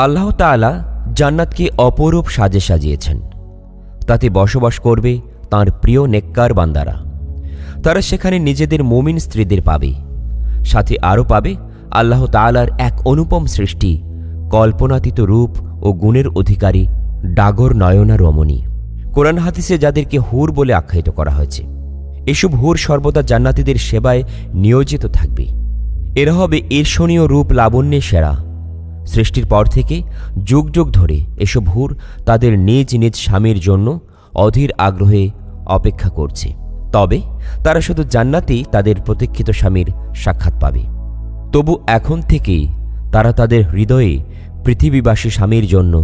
আল্লাহ তাআলা জান্নাতকে অপরূপ সাজে সাজিয়েছেন। তাতে বসবাস করবে তার প্রিয় নেককার বান্দারা। তারা সেখানে নিজেদের মুমিন স্ত্রীদের পাবে। সাথে আরও পাবে আল্লাহ তাআলার এক অনুপম সৃষ্টি, কল্পনাতীত রূপ ও গুণের অধিকারী ডাগর নয়না রমণী। কোরআন হাদিসে যাদেরকে হুর বলে আখ্যায়িত করা হয়েছে, এসব হুর সর্বদা জান্নাতীদের সেবায় নিয়োজিত থাকবে। এরা হবে ঈর্ষণীয় রূপ লাবণ্যে সেরা। সৃষ্টির পর থেকে, যুগ যুগ ধরে এসব হুর তাদের নিজ নিজ স্বামীর জন্য অধীর আগ্রহে অপেক্ষা করছে। তবে তারা শুধু জান্নাতেই তাদের প্রতীক্ষিত স্বামীর সাক্ষাৎ পাবে। তবু এখন থেকেই তারা তাদের হৃদয়ে পৃথিবীবাসী স্বামীর জন্য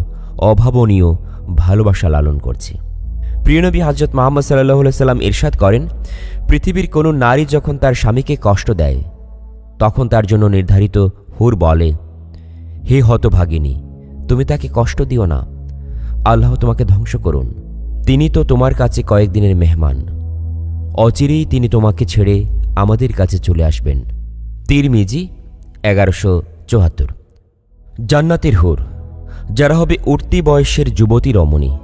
অভাবনীয় ভালোবাসা লালন করছে। প্রিয়নবী হজরত মোহাম্মদ সাল্লাহ সাল্লাম ইরশাদ করেন, পৃথিবীর কোনো নারী যখন তার স্বামীকে কষ্ট দেয়, তখন তার জন্য নির্ধারিত হুর বলে হে হতভাগিনী, তুমি তাকে কষ্ট দিও না। আল্লাহ তোমাকে ধ্বংস করুন। তিনি তো তোমার কাছে কয়েকদিনের মেহমান। অচিরেই তিনি তোমাকে ছেড়ে আমাদের কাছে চলে আসবেন। তিরমিজি, এগারোশো চুয়াত্তর। জান্নাতের হুর, যারা হবে উঠতি বয়সের যুবতী রমণী।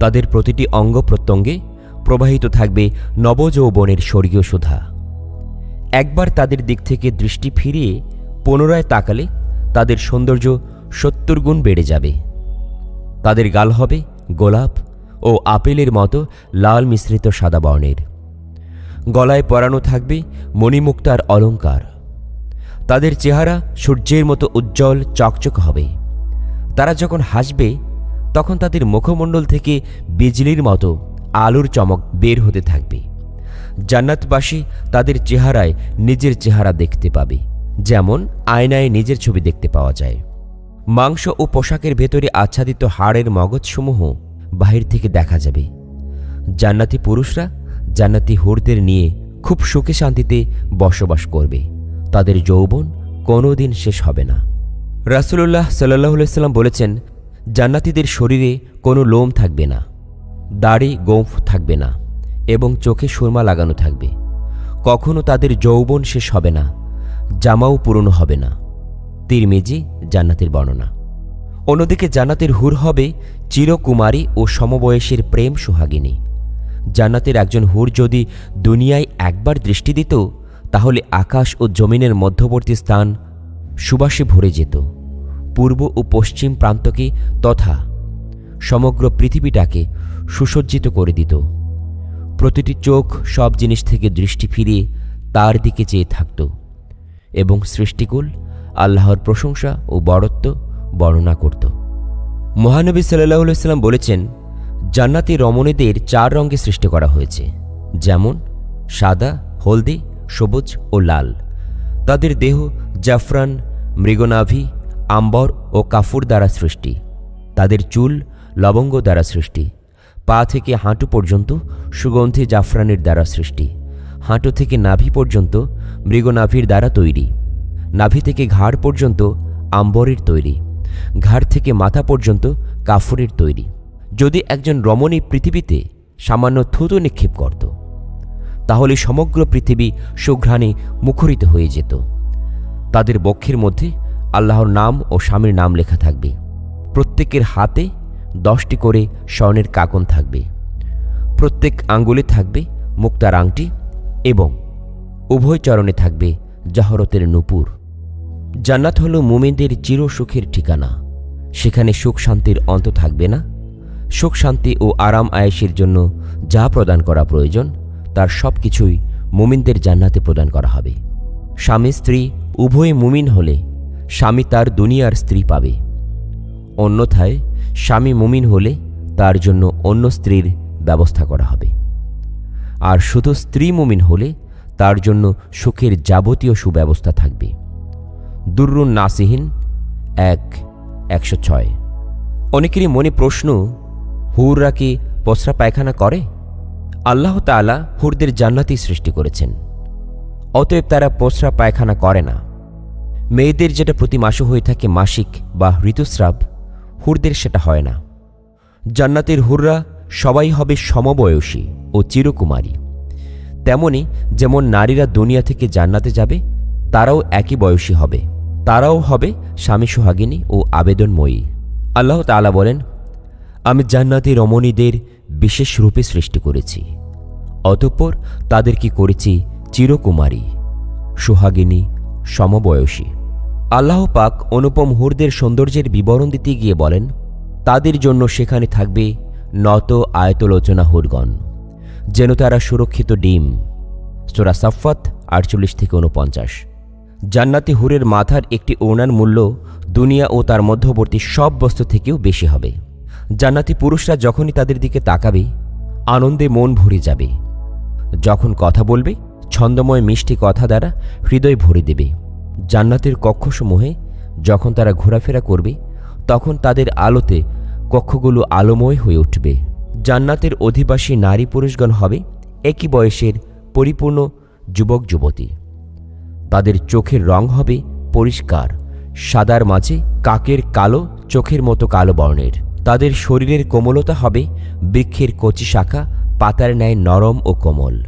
তাদের প্রতিটি অঙ্গ প্রত্যঙ্গে প্রবাহিত থাকবে নবযৌবনের স্বর্গীয় সুধা। একবার তাদের দিক থেকে দৃষ্টি ফিরিয়ে পুনরায় তাকালে তাদের সৌন্দর্য সত্তর গুণ বেড়ে যাবে। তাদের গাল হবে গোলাপ ও আপেলের মতো লাল মিশ্রিত সাদা বর্ণের। গলায় পরানো থাকবে মণিমুক্তার অলঙ্কার তাদের চেহারা সূর্যের মতো উজ্জ্বল, চকচক হবে। তারা যখন হাসবে, তখন তাদের মুখমণ্ডল থেকে বিজলির মতো আলোর চমক বের হতে থাকবে। জান্নাতবাসী তাদের চেহারায় নিজের চেহারা দেখতে পাবে। যেমন আয়নায় নিজের ছবি দেখতে পাওয়া যায়। মাংস ও পোশাকের ভেতরে আচ্ছাদিত হাড়ের মগজসমূহ বাহির থেকে দেখা যাবে। জান্নাতি পুরুষরা জান্নাতি হুরদের নিয়ে খুব সুখে শান্তিতে বসবাস করবে। তাদের যৌবন কোনোদিন শেষ হবে না। রাসুলুল্লাহ সাল্লাহ সাল্লাম বলেছেন, জান্নাতিদের শরীরে কোনো লোম থাকবে না, দাড়ি, গোঁফ থাকবে না এবং চোখে সুরমা লাগানো থাকবে। কখনো তাদের যৌবন শেষ হবে না জামাও পূরণ হবে না। তিরমিজি জান্নাতের বর্ণনা। অন্যদিকে জান্নাতের হুর হবে চিরকুমারী ও সমবয়সের প্রেম সোহাগিনী। জান্নাতের একজন হুর যদি দুনিয়ায় একবার দৃষ্টি দিত, তাহলে আকাশ ও জমিনের মধ্যবর্তী স্থান সুবাসে ভরে যেত। পূর্ব ও পশ্চিম প্রান্তকে তথা সমগ্র পৃথিবীটাকে সুসজ্জিত করে দিত। প্রতিটি চোখ সব জিনিস থেকে দৃষ্টি ফিরিয়ে তার দিকে চেয়ে থাকত। এবং সৃষ্টিকুল, আল্লাহর প্রশংসা ও বরত্ব বর্ণনা করত। মহানবী সাল্লাহ সাল্লাম বলেছেন, জান্নাতি রমণীদের চার রঙে সৃষ্টি করা হয়েছে, যেমন সাদা, হলদি, সবুজ ও লাল। তাদের দেহ জাফরান, মৃগনাভি, আম্বর ও কাফুর দ্বারা সৃষ্টি। তাদের চুল লবঙ্গ দ্বারা সৃষ্টি। পা থেকে হাঁটু পর্যন্ত সুগন্ধি জাফরানের দ্বারা সৃষ্টি। হাঁটু থেকে নাভি পর্যন্ত মৃগনাভির দ্বারা তৈরি। নাভি থেকে ঘাড় পর্যন্ত আম্বরের তৈরি। ঘাড় থেকে মাথা পর্যন্ত কাফরের তৈরি। যদি একজন রমণী পৃথিবীতে সামান্য থুতু নিক্ষেপ করত, তাহলে সমগ্র পৃথিবী সুঘ্রাণে মুখরিত হয়ে যেত। তাদের বক্ষের মধ্যে আল্লাহর নাম ও স্বামীর নাম লেখা থাকবে। প্রত্যেকের হাতে দশটি করে স্বর্ণের কাকন থাকবে। প্রত্যেক আঙ্গুলে থাকবে মুক্তার আংটি এবং উভয় চরণে থাকবে জাহরতের নূপুর। জান্নাত হল মুমিনদের চিরসুখের ঠিকানা। সেখানে সুখ শান্তির অন্ত থাকবে না। সুখ শান্তি ও আরাম আয়েসের জন্য যা প্রদান করা প্রয়োজন, তার সব কিছুই মুমিনদের জান্নাতে প্রদান করা হবে। স্বামী স্ত্রী উভয়ে মুমিন হলে স্বামী তার দুনিয়ার স্ত্রী পাবে। অন্যথায় স্বামী মুমিন হলে তার জন্য অন্য স্ত্রীর ব্যবস্থা করা হবে। আর শুধু স্ত্রী মুমিন হলে তার জন্য সুখের যাবতীয় সুব্যবস্থা থাকবে। দুর্রুন নাসিহীন, এক, একশো ছয়। অনেকেরই মনে প্রশ্ন, হুররা কি পসরা পায়খানা করে? আল্লাহ তালা হুরদের জান্নাতি সৃষ্টি করেছেন। অতএব তারা পসরা পায়খানা করে না। মেয়েদের যেটা প্রতি মাসে হয়ে থাকে মাসিক বা ঋতুস্রাব, হুরদের সেটা হয় না। জান্নাতের হুররা সবাই হবে সমবয়সী ও চিরকুমারী। তেমনি যেমন নারীরা দুনিয়া থেকে জান্নাতে যাবে, তারাও একই বয়সী হবে। তারাও হবে স্বামী সোহাগিনী ও আবেদনময়ী। আল্লাহ তাআলা বলেন, আমি জান্নাতি রমণীদের বিশেষ রূপে সৃষ্টি করেছি। অতঃপর তাদের কি করেছি? চিরকুমারী, সোহাগিনী, সমবয়সী। আল্লাহ পাক অনুপম হুরদের সৌন্দর্যের বিবরণ দিতে গিয়ে বলেন, তাদের জন্য সেখানে থাকবে নত আয়তলোচনা হুরগণ। যেন তারা সুরক্ষিত ডিম। সোরা সাফাত আটচল্লিশ থেকে উনপঞ্চাশ জান্নাতি হুরের মাথার একটি ওনার মূল্য দুনিয়া ও তার মধ্যবর্তী সব বস্তু থেকেও বেশি হবে। জান্নাতি পুরুষরা যখনই তাদের দিকে তাকাবে, আনন্দে মন ভরে যাবে। যখন কথা বলবে, ছন্দময় মিষ্টি কথা দ্বারা হৃদয় ভরে দেবে। জান্নাতের কক্ষসমূহে যখন তারা ঘোরাফেরা করবে, তখন তাদের আলোতে কক্ষগুলো আলোময় হয়ে উঠবে। জান্নাতের অধিবাসী নারী পুরুষগণ হবে একই বয়সের পরিপূর্ণ যুবক, যুবতী। তাদের চোখের রং হবে পরিষ্কার, সাদার মাঝে কাকের কালো, চোখের মতো কালো বর্ণের। তাদের শরীরের কোমলতা হবে বৃক্ষের কচি শাখা, পাতার ন্যায় নরম ও কোমল।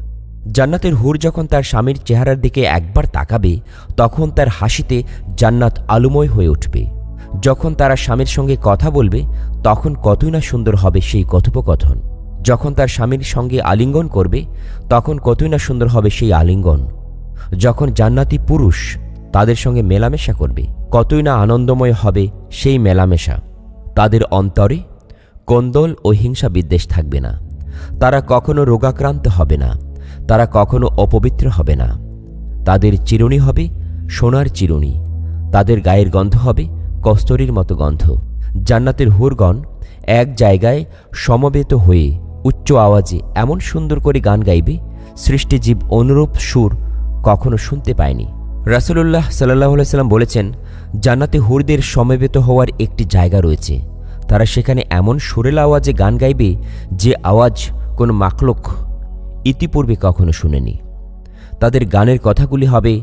জান্নাতের হুর যখন তার স্বামীর চেহারার দিকে একবার তাকাবে, তখন তার হাসিতে জান্নাত আলুময় হয়ে উঠবে। যখন তারা স্বামীর সঙ্গে কথা বলবে, তখন কতই না সুন্দর হবে সেই কথোপকথন। যখন তার স্বামীর সঙ্গে আলিঙ্গন করবে, তখন কতই না সুন্দর হবে সেই আলিঙ্গন। যখন জান্নাতি পুরুষ তাদের সঙ্গে মেলামেশা করবে, কতই না আনন্দময় হবে সেই মেলামেশা। তাদের অন্তরে কোন্দল ও হিংসা বিদ্বেষ থাকবে না। তারা কখনো রোগাক্রান্ত হবে না। তারা কখনো অপবিত্র হবে না। তাদের চিরুনি হবে সোনার চিরুনি। তাদের গায়ের গন্ধ হবে কস্তরীর মতো গন্ধ। জান্নাতের হুরগণ এক জায়গায় সমবেত হয়ে উচ্চ আওয়াজে এমন সুন্দর করে গান গাইবে, সৃষ্টিজীব অনুরূপ সুর কখনো শুনতে পায়নি। রাসুলুল্লাহ সাল্লাহ সাল্লাম বলেছেন, জান্নাতে হুরদের সমবেত হওয়ার একটি জায়গা রয়েছে। তারা সেখানে এমন সুরেল আওয়াজে গান গাইবে যে আওয়াজ কোনো মাকলক ইতিপূর্বে কখনো শুনেনি। তাদের গানের কথাগুলি হবে,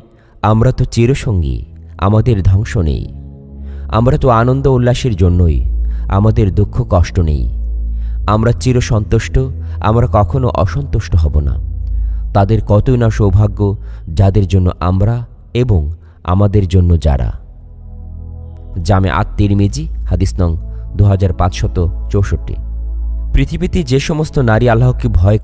আমরা তো চিরসঙ্গী, আমাদের ধ্বংস নেই। আমরা তো আনন্দ উল্লাসের জন্যই, আমাদের দুঃখ কষ্ট নেই। আমরা চিরসন্তুষ্ট আমরা কখনো অসন্তুষ্ট হব না। তাদের কতই না সৌভাগ্য, যাদের জন্য আমরা এবং আমাদের জন্য যারা। জামে আত্মির মেজি হাদিস নং দু হাজার পাঁচশত চৌষট্টি। পৃথিবীতে যে সমস্ত নারী আল্লাহকে ভয়